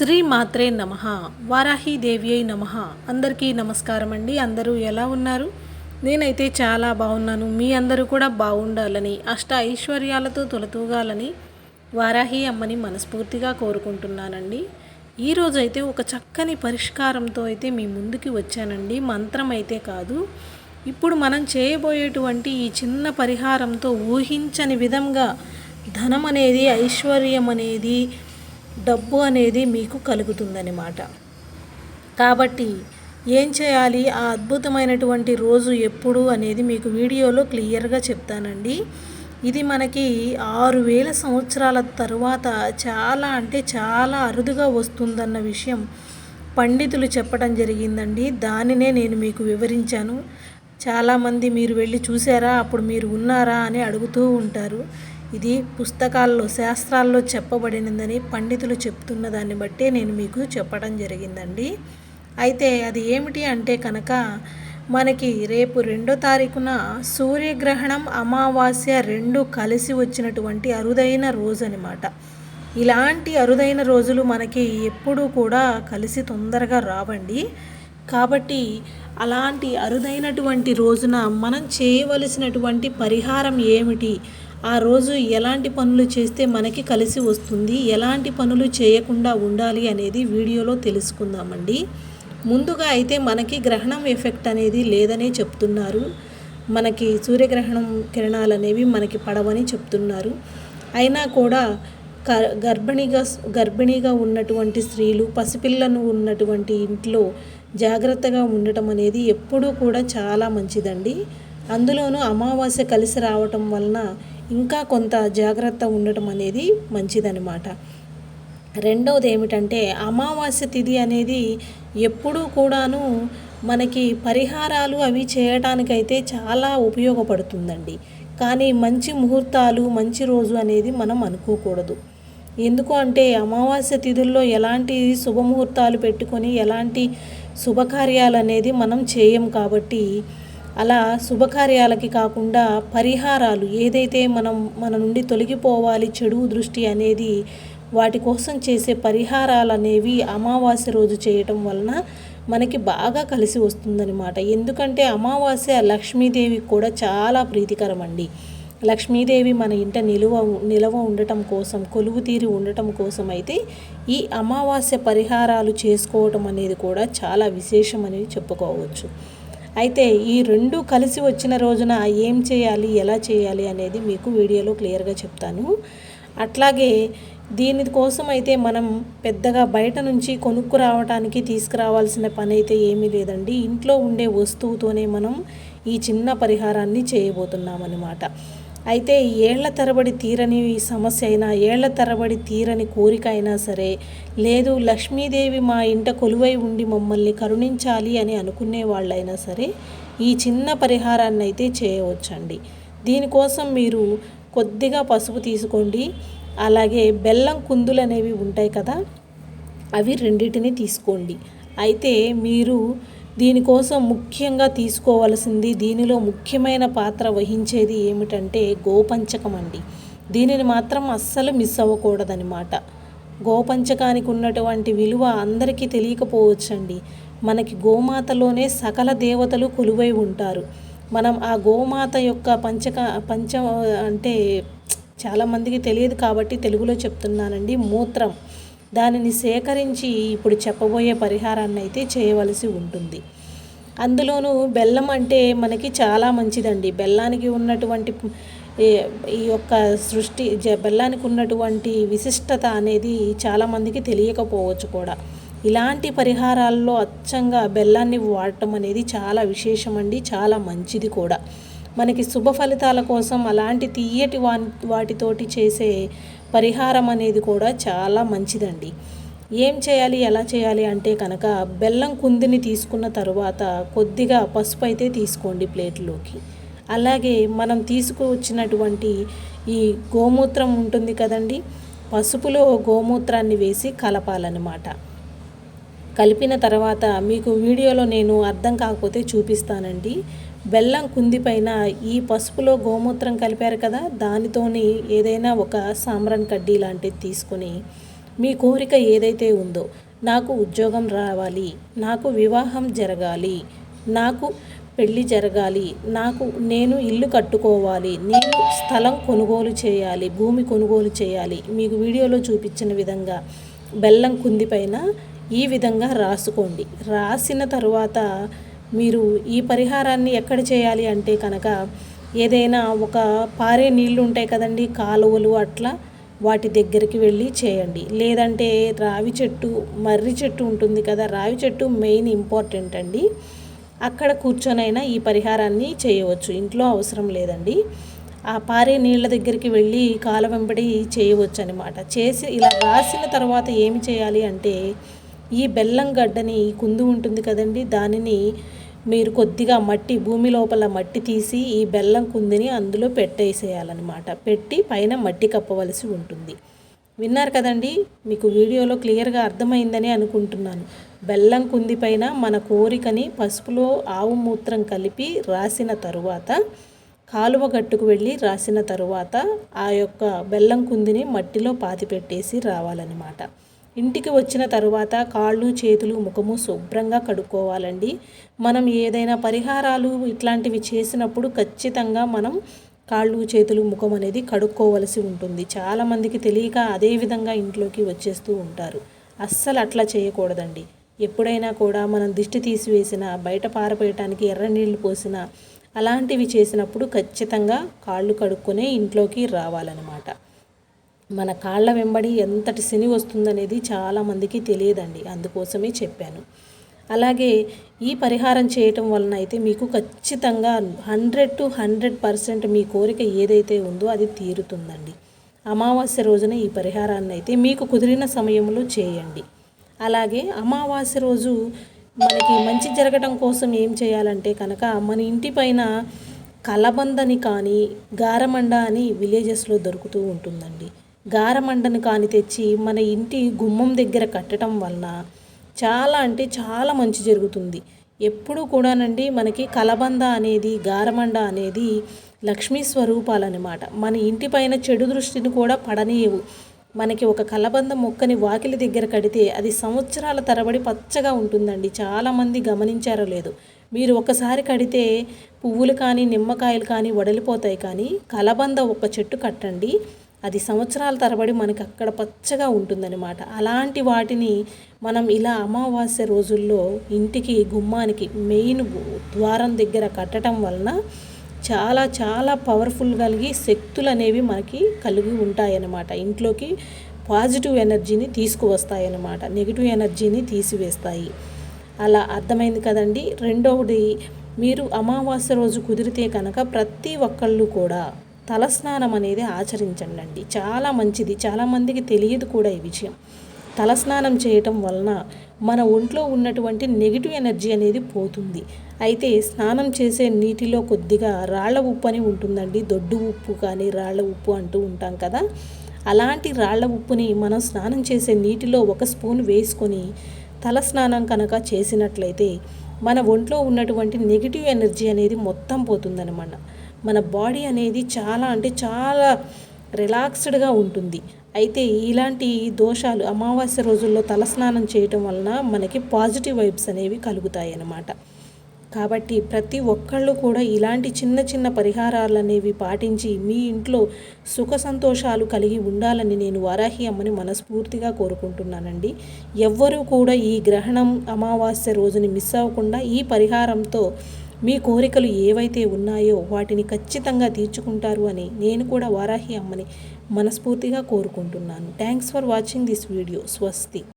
శ్రీ మాత్రే నమ. వారాహి దేవి అయి నమ. అందరికీ నమస్కారం అండి. అందరూ ఎలా ఉన్నారు? నేనైతే చాలా బాగున్నాను. మీ అందరూ కూడా బాగుండాలని అష్ట ఐశ్వర్యాలతో తొలతూగాలని వారాహి అమ్మని మనస్ఫూర్తిగా కోరుకుంటున్నానండి. ఈరోజైతే ఒక చక్కని పరిష్కారంతో అయితే మీ ముందుకి వచ్చానండి. మంత్రం అయితే కాదు. ఇప్పుడు మనం చేయబోయేటువంటి ఈ చిన్న పరిహారంతో ఊహించని విధంగా ధనం అనేది ఐశ్వర్యం అనేది డబ్బు అనేది మీకు కలుగుతుందన్నమాట కాబట్టి ఏం చేయాలి? ఆ అద్భుతమైనటువంటి రోజు ఎప్పుడు అనేది మీకు వీడియోలో క్లియర్గా చెప్తానండి. ఇది మనకి ఆరు వేల సంవత్సరాల తరువాత చాలా అంటే చాలా అరుదుగా వస్తుందన్న విషయం పండితులు చెప్పడం జరిగిందండి. దానినే నేను మీకు వివరించాను. చాలామంది మీరు వెళ్ళి చూసారా? అప్పుడు మీరు ఉన్నారా? అని అడుగుతూ ఉంటారు. ఇది పుస్తకాల్లో శాస్త్రాల్లో చెప్పబడినదని పండితులు చెప్తున్న దాన్ని బట్టే నేను మీకు చెప్పడం జరిగిందండి. అయితే అది ఏమిటి అంటే కనుక మనకి రేపు రెండో తారీఖున సూర్యగ్రహణం అమావాస్య రెండు కలిసి వచ్చినటువంటి అరుదైన రోజు అనమాట ఇలాంటి అరుదైన రోజులు మనకి ఎప్పుడూ కూడా కలిసి తొందరగా రావండి. కాబట్టి అలాంటి అరుదైనటువంటి రోజున మనం చేయవలసినటువంటి పరిహారం ఏమిటి? ఆ రోజు ఎలాంటి పనులు చేస్తే మనకి కలిసి వస్తుంది ఎలాంటి పనులు చేయకుండా ఉండాలి అనేది వీడియోలో తెలుసుకుందామండి. ముందుగా అయితే మనకి గ్రహణం ఎఫెక్ట్ అనేది లేదనే చెప్తున్నారు. మనకి సూర్యగ్రహణం కిరణాలు అనేవి మనకి పడవని చెప్తున్నారు. అయినా కూడా గర్భిణిగా గర్భిణిగా ఉన్నటువంటి స్త్రీలు పసిపిల్లను ఉన్నటువంటి ఇంట్లో జాగ్రత్తగా ఉండటం అనేది ఎప్పుడూ కూడా చాలా మంచిదండి. అందులోనూ అమావాస్య కలిసి రావటం వలన ఇంకా కొంత జాగ్రత్త ఉండటం అనేది మంచిదనమాట రెండవది ఏమిటంటే అమావాస్య తిథి అనేది ఎప్పుడూ కూడాను మనకి పరిహారాలు అవి చేయటానికైతే చాలా ఉపయోగపడుతుందండి. కానీ మంచి ముహూర్తాలు మంచి రోజు అనేది మనం అనుకోకూడదు. ఎందుకు అంటే అమావాస్య తిథుల్లో ఎలాంటి శుభముహూర్తాలు పెట్టుకొని ఎలాంటి శుభకార్యాలు అనేది మనం చేయం కాబట్టి అలా శుభకార్యాలకి కాకుండా పరిహారాలు ఏదైతే మనం మన నుండి తొలగిపోవాలి చెడు దృష్టి అనేది వాటి కోసం చేసే పరిహారాలు అనేవి అమావాస్య రోజు చేయటం వలన మనకి బాగా కలిసి వస్తుందన్నమాట. ఎందుకంటే అమావాస్య లక్ష్మీదేవి కూడా చాలా ప్రీతికరం అండి లక్ష్మీదేవి మన ఇంట నిలువ నిలవ ఉండటం కోసం కొలువు తీరి ఉండటం కోసం అయితే ఈ అమావాస్య పరిహారాలు చేసుకోవటం అనేది కూడా చాలా విశేషమని చెప్పుకోవచ్చు. అయితే ఈ రెండు కలిసి వచ్చిన రోజున ఏం చేయాలి ఎలా చేయాలి అనేది మీకు వీడియోలో క్లియర్గా చెప్తాను. అట్లాగే దీని కోసం అయితే మనం పెద్దగా బయట నుంచి కొనుక్కు రావడానికి తీసుకురావాల్సిన పని అయితే ఏమీ లేదండి. ఇంట్లో ఉండే వస్తువుతోనే మనం ఈ చిన్న పరిహారాన్ని చేయబోతున్నాం అన్నమాట అయితే ఏళ్ళ తరబడి తీరని సమస్య అయినా ఏళ్ళ తరబడి తీరని కోరిక అయినా సరే లేదు లక్ష్మీదేవి మా ఇంట కొలువై ఉండి మమ్మల్ని కరుణించాలి అని అనుకునే వాళ్ళైనా సరే ఈ చిన్న పరిహారాన్ని అయితే చేయవచ్చండి. దీనికోసం మీరు కొద్దిగా పసుపు తీసుకోండి. అలాగే బెల్లం కుందులు అనేవి ఉంటాయి కదా అవి రెండింటిని తీసుకోండి. అయితే మీరు దీనికోసం ముఖ్యంగా తీసుకోవలసింది దీనిలో ముఖ్యమైన పాత్ర వహించేది ఏమిటంటే గోపంచకం అండి దీనిని మాత్రం అస్సలు మిస్ అవ్వకూడదనమాట గోపంచకానికి ఉన్నటువంటి విలువ అందరికీ తెలియకపోవచ్చండి. మనకి గోమాతలోనే సకల దేవతలు కొలువై ఉంటారు. మనం ఆ గోమాత యొక్క పంచక పంచ అంటే చాలామందికి తెలియదు కాబట్టి తెలుగులో చెప్తున్నానండి. మూత్రం. దానిని సేకరించి ఇప్పుడు చెప్పబోయే పరిహారాన్ని అయితే చేయవలసి ఉంటుంది. అందులోనూ బెల్లం అంటే మనకి చాలా మంచిదండి. బెల్లానికి ఉన్నటువంటి ఈ యొక్క సృష్టి బెల్లానికి ఉన్నటువంటి విశిష్టత అనేది చాలామందికి తెలియకపోవచ్చు కూడా. ఇలాంటి పరిహారాల్లో అచ్చంగా బెల్లాన్ని వాడటం అనేది చాలా విశేషమండి చాలా మంచిది కూడా. మనకి శుభ ఫలితాల కోసం అలాంటి తీయటి వా వాటితోటి చేసే పరిహారం అనేది కూడా చాలా మంచిదండి. ఏం చేయాలి ఎలా చేయాలి అంటే కనుక బెల్లం కుందిని తీసుకున్న తర్వాత కొద్దిగా పసుపు అయితే తీసుకోండి ప్లేట్లోకి. అలాగే మనం తీసుకువచ్చినటువంటి ఈ గోమూత్రం ఉంటుంది కదండి పసుపులో గోమూత్రాన్ని వేసి కలపాలన్నమాట. కలిపిన తర్వాత మీకు వీడియోలో నేను అర్థం కాకపోతే చూపిస్తానండి. బెల్లం కుంది పైన ఈ పసుపులో గోమూత్రం కలిపారు కదా దానితోని ఏదైనా ఒక సామ్రాన్ కడ్డీ లాంటిది తీసుకొని మీ కోరిక ఏదైతే ఉందో నాకు ఉద్యోగం రావాలి నాకు వివాహం జరగాలి నాకు పెళ్ళి జరగాలి నాకు నేను ఇల్లు కట్టుకోవాలి నేను స్థలం కొనుగోలు చేయాలి భూమి కొనుగోలు చేయాలి మీకు వీడియోలో చూపించిన విధంగా బెల్లం కుంది పైన ఈ విధంగా రాసుకోండి. రాసిన తర్వాత మీరు ఈ పరిహారాన్ని ఎక్కడ చేయాలి అంటే కనుక ఏదైనా ఒక పారే నీళ్ళు ఉంటాయి కదండి కాలువలు అట్లా వాటి దగ్గరికి వెళ్ళి చేయండి. లేదంటే రావి చెట్టు మర్రి చెట్టు ఉంటుంది కదా రావి చెట్టు మెయిన్ ఇంపార్టెంట్ అండి. అక్కడ కూర్చొనైనా ఈ పరిహారాన్ని చేయవచ్చు. ఇంట్లో అవసరం లేదండి. ఆ పారే నీళ్ళ దగ్గరికి వెళ్ళి కాల వెంబడి చేయవచ్చు అనమాట చేసి ఇలా రాసిన తర్వాత ఏమి చేయాలి అంటే ఈ బెల్లం గడ్డని కుందు ఉంటుంది కదండి దానిని మీరు కొద్దిగా మట్టి భూమి లోపల మట్టి తీసి ఈ బెల్లం కుందిని అందులో పెట్టేసేయాలన్నమాట. పెట్టి పైన మట్టి కప్పవలసి ఉంటుంది. విన్నారు కదండి మీకు వీడియోలో క్లియర్గా అర్థమైందని అనుకుంటున్నాను. బెల్లం కుంది పైన మన కోరికని పసుపులో ఆవు మూత్రం కలిపి రాసిన తరువాత కాలువ గట్టుకు వెళ్ళి రాసిన తరువాత ఆ యొక్క బెల్లం కుందిని మట్టిలో పాతి పెట్టేసి రావాలన్నమాట. ఇంటికి వచ్చిన తరువాత కాళ్ళు చేతులు ముఖము శుభ్రంగా కడుక్కోవాలండి. మనం ఏదైనా పరిహారాలు ఇట్లాంటివి చేసినప్పుడు ఖచ్చితంగా మనం కాళ్ళు చేతులు ముఖం అనేది కడుక్కోవలసి ఉంటుంది. చాలామందికి తెలియక అదే విధంగా ఇంట్లోకి వచ్చేస్తూ ఉంటారు. అస్సలు అట్లా చేయకూడదండి. ఎప్పుడైనా కూడా మనం దిష్టి తీసివేసిన బయట పారపేయటానికి ఎర్ర నీళ్ళు పోసిన అలాంటివి చేసినప్పుడు ఖచ్చితంగా కాళ్ళు కడుక్కునే ఇంట్లోకి రావాలన్నమాట. మన కాళ్ళ వెంబడి ఎంతటి శని వస్తుందనేది చాలామందికి తెలియదండి. అందుకోసమే చెప్పాను. అలాగే ఈ పరిహారం చేయటం వలన అయితే మీకు ఖచ్చితంగా హండ్రెడ్ టు హండ్రెడ్ పర్సెంట్ మీ కోరిక ఏదైతే ఉందో అది తీరుతుందండి. అమావాస్య రోజున ఈ పరిహారాన్ని అయితే మీకు కుదిరిన సమయంలో చేయండి. అలాగే అమావాస్య రోజు మనకి మంచి జరగడం కోసం ఏం చేయాలంటే కనుక మన ఇంటి పైన కలబందని కానీ గారమండ అని విలేజెస్లో దొరుకుతూ ఉంటుందండి. గారమండను కాని తెచ్చి మన ఇంటి గుమ్మం దగ్గర కట్టడం వలన చాలా అంటే చాలా మంచి జరుగుతుంది. ఎప్పుడు కూడానండి మనకి కలబంద అనేది గారమండ అనేది లక్ష్మీ స్వరూపాలన్నమాట. మన ఇంటి పైన చెడు దృష్టిని కూడా పడనీయవు. మనకి ఒక కలబంద మొక్కని వాకిలి దగ్గర కడితే అది సంవత్సరాల తరబడి పచ్చగా ఉంటుందండి. చాలామంది గమనించారో లేదు. మీరు ఒకసారి కడితే పువ్వులు కానీ నిమ్మకాయలు కానీ వడలిపోతాయి కానీ కలబంద ఒక చెట్టు కట్టండి. అది సంవత్సరాల తరబడి మనకి అక్కడ పచ్చగా ఉంటుందన్నమాట. అలాంటి వాటిని మనం ఇలా అమావాస్య రోజుల్లో ఇంటికి గుమ్మానికి మెయిన్ ద్వారం దగ్గర కట్టడం వలన చాలా చాలా పవర్ఫుల్ కలిగి శక్తులు అనేవి మనకి కలిగి ఉంటాయన్నమాట. ఇంట్లోకి పాజిటివ్ ఎనర్జీని తీసుకువస్తాయన్నమాట. నెగిటివ్ ఎనర్జీని తీసివేస్తాయి. అలా అర్థమైంది కదండి. రెండవది మీరు అమావాస్య రోజు కుదిరితే కనుక ప్రతి ఒక్కళ్ళు కూడా తలస్నానం అనేది ఆచరించండి చాలా మంచిది. చాలామందికి తెలియదు కూడా ఈ విషయం. తలస్నానం చేయటం వలన మన ఒంట్లో ఉన్నటువంటి నెగిటివ్ ఎనర్జీ అనేది పోతుంది. అయితే స్నానం చేసే నీటిలో కొద్దిగా రాళ్ళ ఉప్పు అని ఉంటుందండి. దొడ్డు ఉప్పు కానీ రాళ్ళ ఉప్పు అంటూ ఉంటాం కదా. అలాంటి రాళ్ళ ఉప్పుని మనం స్నానం చేసే నీటిలో ఒక స్పూన్ వేసుకొని తల స్నానం కనుక చేసినట్లయితే మన ఒంట్లో ఉన్నటువంటి నెగిటివ్ ఎనర్జీ అనేది మొత్తం పోతుందనమాట మన బాడీ అనేది చాలా అంటే చాలా రిలాక్స్డ్గా ఉంటుంది. అయితే ఇలాంటి దోషాలు అమావాస్య రోజుల్లో తలస్నానం చేయటం వలన మనకి పాజిటివ్ వైబ్స్ అనేవి కలుగుతాయి అన్నమాట కాబట్టి ప్రతి ఒక్కళ్ళు కూడా ఇలాంటి చిన్న చిన్న పరిహారాలు అనేవి పాటించి మీ ఇంట్లో సుఖ సంతోషాలు కలిగి ఉండాలని నేను వారాహి అమ్మని మనస్ఫూర్తిగా కోరుకుంటున్నానండి. ఎవ్వరూ కూడా ఈ గ్రహణం అమావాస్య రోజుని మిస్ అవ్వకుండా ఈ పరిహారంతో మీ కోరికలు ఏవైతే ఉన్నాయో వాటిని ఖచ్చితంగా తీర్చుకుంటారు అని నేను కూడా వారాహి అమ్మని మనస్ఫూర్తిగా కోరుకుంటున్నాను. Thanks for watching this video స్వస్తి